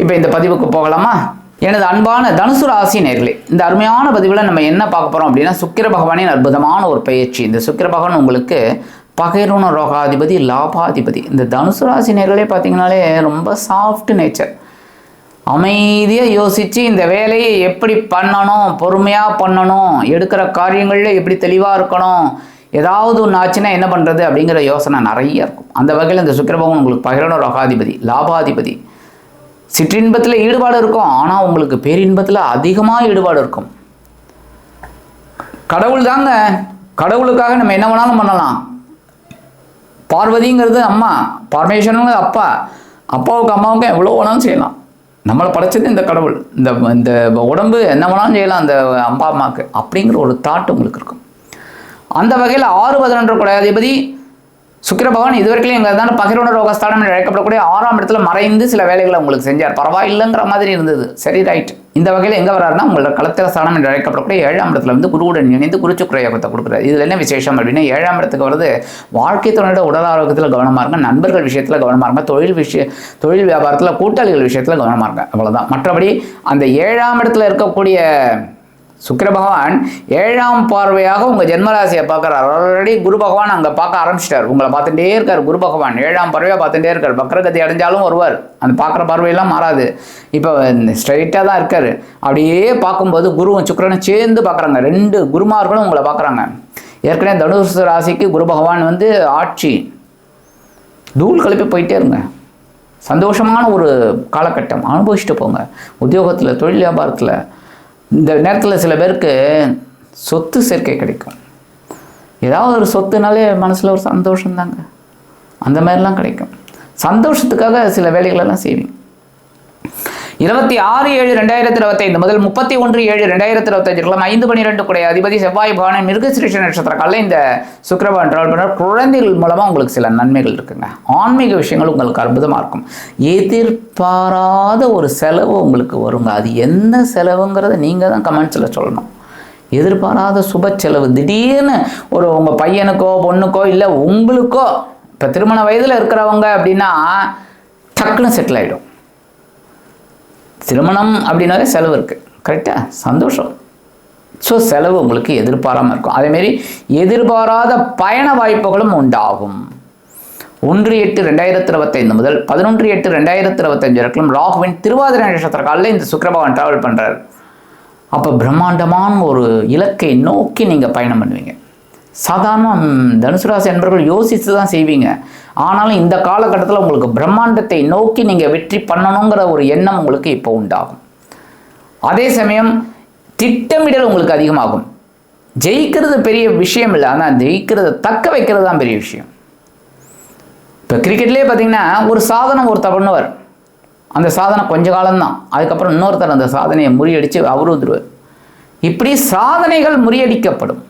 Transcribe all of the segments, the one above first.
இப்போ இந்த பதிவுக்கு போகலாமா? எனது அன்பான தனுசு ராசி நேர்களே இந்த அருமையான பதிவில் நம்ம என்ன பார்க்க போகிறோம் அப்படின்னா சுக்கிர பகவானின் அற்புதமான ஒரு பயிற்சி இந்த சுக்கிர பகவான் உங்களுக்கு பகைருண ரோகாதிபதி லாபாதிபதி. இந்த தனுசு ராசி நேர்களே பார்த்தீங்கனாலே ரொம்ப சாஃப்ட் நேச்சர் அமைதியாக யோசித்து இந்த வேலையை எப்படி பண்ணணும் பொறுமையாக பண்ணணும் எடுக்கிற காரியங்களில் எப்படி தெளிவாக இருக்கணும் ஏதாவது ஒன்று ஆச்சுன்னா என்ன பண்ணுறது அப்படிங்கிற யோசனை நிறைய இருக்கும். அந்த வகையில் இந்த சுக்கிரபகவன் உங்களுக்கு பகிரண ரோகாதிபதி லாபாதிபதி சிற்றின்பத்தில் ஈடுபாடு இருக்கும். ஆனால் உங்களுக்கு பேரின்பத்தில் அதிகமாக ஈடுபாடு இருக்கும். கடவுள் தாங்க. கடவுளுக்காக நம்ம என்ன வேணாலும் பண்ணலாம். பார்வதிங்கிறது அம்மா பரமேஸ்வரனுங்கிறது அப்பா. அப்பாவுக்கு அம்மாவுக்கும் எவ்வளோ வேணாலும் செய்யலாம். நம்மளை படைச்சது இந்த கடவுள். இந்த இந்த உடம்பு என்ன வேணாலும் செய்யலாம் அந்த அப்பா அம்மாவுக்கு அப்படிங்கிற ஒரு தாட் உங்களுக்கு இருக்கும். அந்த வகையில் ஆறு பதினொன்று குடையாதிபதி சுக்கிர பகவான் இதுவரைக்கும் எங்கள் தான் பகிரோட ரோகஸ்தானம் என்று அழைக்கப்படக்கூடிய ஆறாம் இடத்துல மறைந்து சில வேலைகளை உங்களுக்கு செஞ்சார். பரவாயில்லைங்கிற மாதிரி இருந்தது. சரி ரைட் இந்த வகையில் எங்கே வராருன்னா உங்களோட களத்திர ஸ்தானம் என்று அழைக்கப்படக்கூடிய ஏழாம் இடத்துல வந்து குருவுடன் இணைந்து குருச்சுக்குர யோகத்தை கொடுக்குறாரு. இதில் என்ன விசேஷம் அப்படின்னா ஏழாம் இடத்துக்கு வருது வாழ்க்கை துணையோட உடல் ஆரோக்கியத்தில் கவனமாக இருங்க நண்பர்கள் விஷயத்தில் கவனமாக இருங்க தொழில் விஷய தொழில் வியாபாரத்தில் கூட்டாளிகள் விஷயத்தில் கவனமாக இருங்க. அவ்வளோதான் மற்றபடி அந்த ஏழாம் இடத்துல இருக்கக்கூடிய சுக்கிர பகவான் ஏழாம் பார்வையாக உங்கள் ஜென்மராசியை பார்க்குறார். ஆல்ரெடி குரு பகவான் அங்கே பார்க்க ஆரம்பிச்சிட்டார். உங்களை பார்த்துட்டே இருக்கார் குரு பகவான். ஏழாம் பார்வையாக பார்த்துட்டே இருக்கார். வக்ரகதி அடைஞ்சாலும் வருவார். அந்த பார்க்குற பார்வையெல்லாம் மாறாது. இப்போ ஸ்ட்ரைட்டாக தான் இருக்கார். அப்படியே பார்க்கும்போது குருவும் சுக்கரனும் சேர்ந்து பார்க்குறாங்க. ரெண்டு குருமார்களும் உங்களை பார்க்குறாங்க. ஏற்கனவே தனுசு ராசிக்கு குரு பகவான் வந்து ஆட்சி. தூள் கிளப்பி போயிட்டே இருங்க. சந்தோஷமான ஒரு காலகட்டம். அனுபவிச்சுட்டு போங்க. உத்தியோகத்தில் தொழில் வியாபாரத்தில் இந்த நேரத்தில் சில பேருக்கு சொத்து சேர்க்கை கிடைக்கும். ஏதாவது ஒரு சொத்துனாலே மனசில் ஒரு சந்தோஷம் தாங்க அந்த மாதிரிலாம் கிடைக்கும். சந்தோஷத்துக்காக சில வேலைகளெல்லாம் செய்வீங்க. இருபத்தி ஆறு ஏழு ரெண்டாயிரத்தி இருபத்தைந்து முதல் முப்பத்தி ஒன்று ஏழு ரெண்டாயிரத்தி இருபத்தஞ்சு ஐந்து பன்னிரெண்டு கூடிய அதிபதி செவ்வாய் பகவான் மிருகசிரிஷ நட்சத்திர காலில் இந்த சுக்கரபவன் டிராவல் குழந்தைகள் மூலமாக உங்களுக்கு சில நன்மைகள் இருக்குங்க. ஆன்மீக விஷயங்கள் உங்களுக்கு அற்புதமாக இருக்கும். எதிர்பாராத ஒரு செலவு உங்களுக்கு வருங்க. அது என்ன செலவுங்கிறத நீங்கள் தான் கமெண்ட்ஸில் சொல்லணும். எதிர்பாராத சுப செலவு. திடீர்னு ஒரு உங்கள் பையனுக்கோ பொண்ணுக்கோ இல்லை உங்களுக்கோ இப்போ திருமண வயதில் இருக்கிறவங்க அப்படின்னா டக்குன்னு செட்டில் ஆகிடும் திருமணம் அப்படின்னாலே செலவு இருக்குது கரெக்டாக சந்தோஷம். ஸோ செலவு உங்களுக்கு எதிர்பாராமல் இருக்கும். அதேமாரி எதிர்பாராத பயண வாய்ப்புகளும் உண்டாகும். ஒன்று எட்டு ரெண்டாயிரத்தி இருபத்தைந்து முதல் பதினொன்று எட்டு ரெண்டாயிரத்தி இருபத்தஞ்சு வரைக்கும் ராகுவின் திருவாதிரை நட்சத்திர காலில் இந்த சுக்கரபவன் ட்ராவல் பண்ணுறாரு அப்போ பிரம்மாண்டமான ஒரு இலக்கை நோக்கி நீங்கள் பயணம் பண்ணுவீங்க. சாதாரண தனுசு ராசி என்பவர்கள் யோசித்து தான் செய்வீங்க. ஆனாலும் இந்த காலகட்டத்தில் உங்களுக்கு பிரம்மாண்டத்தை நோக்கி நீங்கள் வெற்றி பண்ணணுங்கிற ஒரு எண்ணம் உங்களுக்கு இப்போ உண்டாகும். அதே சமயம் திட்டமிடல் உங்களுக்கு அதிகமாகும். ஜெயிக்கிறது பெரிய விஷயம் இல்லை. ஆனால் ஜெயிக்கிறத தக்க வைக்கிறது தான் பெரிய விஷயம். இப்போ கிரிக்கெட்லேயே பார்த்தீங்கன்னா ஒரு சாதனை ஒருத்தர் பண்ணுவார். அந்த சாதனை கொஞ்ச காலம்தான். அதுக்கப்புறம் இன்னொருத்தர் அந்த சாதனையை முறியடித்து அவரு வந்துடுவார் இப்படி சாதனைகள் முறியடிக்கப்படும்.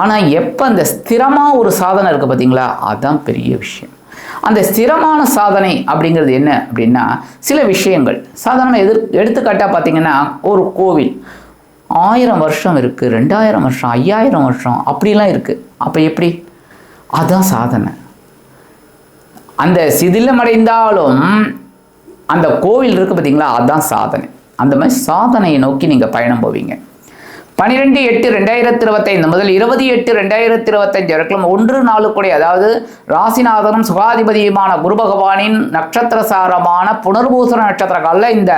ஆனால் எப்போ அந்த ஸ்திரமாக ஒரு சாதனை இருக்குது பார்த்தீங்களா அதுதான் பெரிய விஷயம். அந்த ஸ்திரமான சாதனை அப்படிங்கிறது என்ன அப்படின்னா சில விஷயங்கள். சாதாரண எதிர் எடுத்துக்காட்டாக பார்த்தீங்கன்னா ஒரு கோவில். ஆயிரம் வருஷம் இருக்குது ரெண்டாயிரம் வருஷம் ஐயாயிரம் வருஷம் அப்படிலாம் இருக்குது அப்போ எப்படி? அதுதான் சாதனை. அந்த சிதிலமடைந்தாலும் அந்த கோவில் இருக்குது பார்த்தீங்களா அதுதான் சாதனை. அந்த மாதிரி சாதனையை நோக்கி நீங்கள் பயணம் போவீங்க. பனிரெண்டு எட்டு ரெண்டாயிரத்தி இருபத்தைந்து முதல் இருபது எட்டு ரெண்டாயிரத்தி இருபத்தஞ்சு வரைக்கும் ஒன்று நாளுக்குடைய கூட அதாவது ராசிநாதனும் சுகாதிபதியுமான குரு பகவானின் நட்சத்திர சாரமான புனர்பூசண நட்சத்திர காலில் இந்த.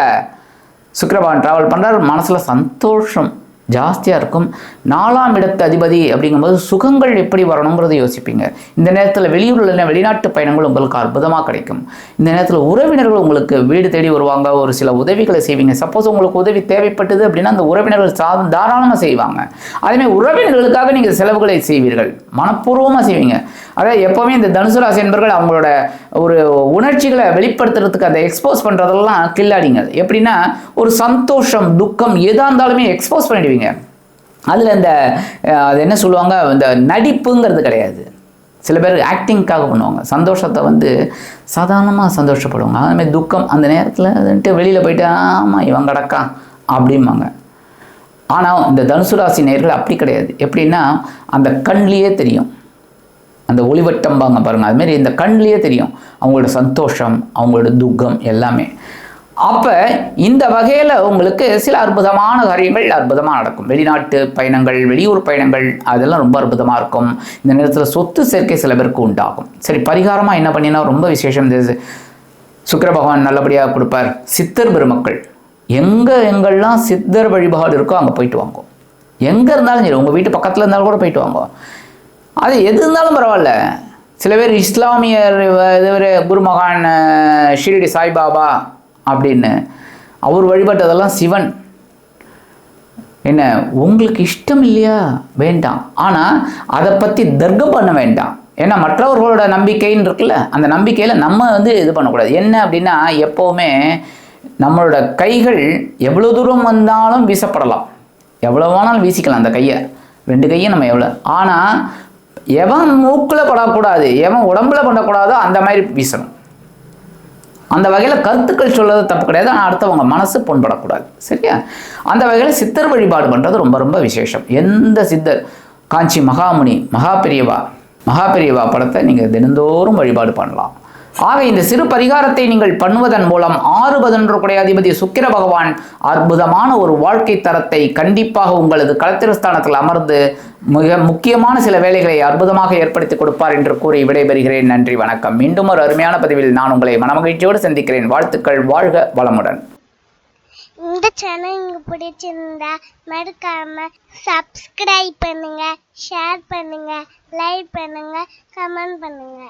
சுக்கிரபகவான் டிராவல் பண்ணுறார் மனசில் சந்தோஷம். ஜாஸ்தியாக இருக்கும். நாலாம் இடத்து அதிபதி அப்படிங்கும்போது சுகங்கள் எப்படி வரணுங்கிறத யோசிப்பீங்க. இந்த நேரத்தில் வெளியூரில் இல்லை வெளிநாட்டு பயணங்கள் உங்களுக்கு அற்புதமாக கிடைக்கும். இந்த நேரத்தில் உறவினர்கள் உங்களுக்கு வீடு தேடி வருவாங்க. ஒரு சில உதவிகளை செய்வீங்க. சப்போஸ் உங்களுக்கு உதவி தேவைப்பட்டது அப்படின்னா அந்த உறவினர்கள் சா தாராளமாக செய்வாங்க. அதேமாதிரி உறவினர்களுக்காக நீங்கள் செலவுகளை செய்வீர்கள். மனப்பூர்வமாக செய்வீங்க. அதாவது எப்போவுமே இந்த தனுசு ராசி என்பர்கள் அவங்களோட ஒரு உணர்ச்சிகளை வெளிப்படுத்துறதுக்கு அந்த எக்ஸ்போஸ் பண்ணுறதெல்லாம் கில்லாடிங்க. எப்படின்னா ஒரு சந்தோஷம் துக்கம் எதாக இருந்தாலுமே எக்ஸ்போஸ் பண்ணிடுவீங்க. அதில் இந்த அது என்ன சொல்லுவாங்க? இந்த நடிப்புங்கிறது கிடையாது. சில பேர் ஆக்டிங்க்காக பண்ணுவாங்க. சந்தோஷத்தை வந்து சாதாரணமாக சந்தோஷப்படுவாங்க. அதுமாதிரி துக்கம் அந்த நேரத்தில் வந்துட்டு வெளியில் போயிட்டு ஆமாம் இவன் கிடக்கான் அப்படிம்பாங்க. ஆனால் இந்த தனுசு ராசி நேர்கள் அப்படி கிடையாது. எப்படின்னா அந்த கண்லேயே தெரியும். அந்த ஒளிவட்டம்பாங்க பாருங்கள் அதுமாரி இந்த கண்லேயே தெரியும். அவங்களோட சந்தோஷம் அவங்களோட துக்கம் எல்லாமே. அப்போ இந்த வகையில் உங்களுக்கு சில அற்புதமான காரியங்கள் அற்புதமாக நடக்கும். வெளிநாட்டு பயணங்கள் வெளியூர் பயணங்கள் அதெல்லாம் ரொம்ப அற்புதமாக இருக்கும். இந்த நேரத்தில் சொத்து சேர்க்கை சில பேருக்கு உண்டாகும். சரி பரிகாரமாக என்ன பண்ணினா ரொம்ப விசேஷம். சுக்கர பகவான் நல்லபடியாக கொடுப்பார். சித்தர் பெருமக்கள். எங்கே எங்கெல்லாம் சித்தர் வழிபாடு இருக்கோ அங்கே போயிட்டு வாங்கும் எங்கே இருந்தாலும் சரி உங்கள் வீட்டு பக்கத்தில் இருந்தாலும் கூட போயிட்டு வாங்க. அது எது இருந்தாலும் பரவாயில்ல. சில பேர் இஸ்லாமியர் இவர் குருமகான் ஷீரடி ஷிரடி சாய்பாபா அப்படின்னு அவர் வழிபட்டதெல்லாம் சிவன். என்ன உங்களுக்கு இஷ்டம் இல்லையா? வேண்டாம். ஆனால் அதை பற்றி தர்க்கம் பண்ண வேண்டாம். ஏன்னா மற்றவர்களோட நம்பிக்கைன்னு இருக்குல்ல அந்த நம்பிக்கையில் நம்ம வந்து இது பண்ணக்கூடாது. என்ன அப்படின்னா எப்போவுமே நம்மளோட கைகள் எவ்வளோ தூரம் வந்தாலும் வீசப்படலாம். எவ்வளோ வேணாலும் வீசிக்கலாம் அந்த கையை. ரெண்டு கையும் நம்ம எவ்வளோ ஆனால் எவன் மூக்கில் படக்கூடாது எவன் உடம்புல பண்ணக்கூடாதோ அந்த மாதிரி வீசணும். அந்த வகையில் கருத்துக்கள் சொல்றது தப்பு கிடையாது. ஆனால் அடுத்தவங்க மனசு புண்படக்கூடாது. சரியா? அந்த வகையில் சித்தர் வழிபாடு பண்ணுறது ரொம்ப ரொம்ப விசேஷம். எந்த சித்தர்? காஞ்சி மகாமுனி மகா பெரியவா. மகா பெரியவா படத்தை நீங்கள் தினந்தோறும் வழிபாடு பண்ணலாம். ஆக இந்த சிறு பரிகாரத்தை நீங்கள் பண்ணுவதன் மூலம் ஆறு பதினொன்று அதிபதி சுக்கிர பகவான் அற்புதமான ஒரு வாழ்க்கை தரத்தை கண்டிப்பாக உங்களது களத்திரஸ்தானத்தில் அமர்ந்து மிக முக்கியமான சில வேலைகளை அற்புதமாக ஏற்படுத்தி கொடுப்பார் என்று கூறி விடைபெறுகிறேன். நன்றி வணக்கம். மீண்டும் ஒரு அருமையான பதிவில் நான் உங்களை மனமகிழ்ச்சியோடு சந்திக்கிறேன். வாழ்த்துக்கள் வாழ்க வளமுடன். இந்த சேனல் உங்களுக்கு பிடிச்சிருந்தா மறக்காம சப்ஸ்கிரைப் பண்ணுங்க ஷேர் பண்ணுங்க லைக் பண்ணுங்க கமெண்ட் பண்ணுங்க.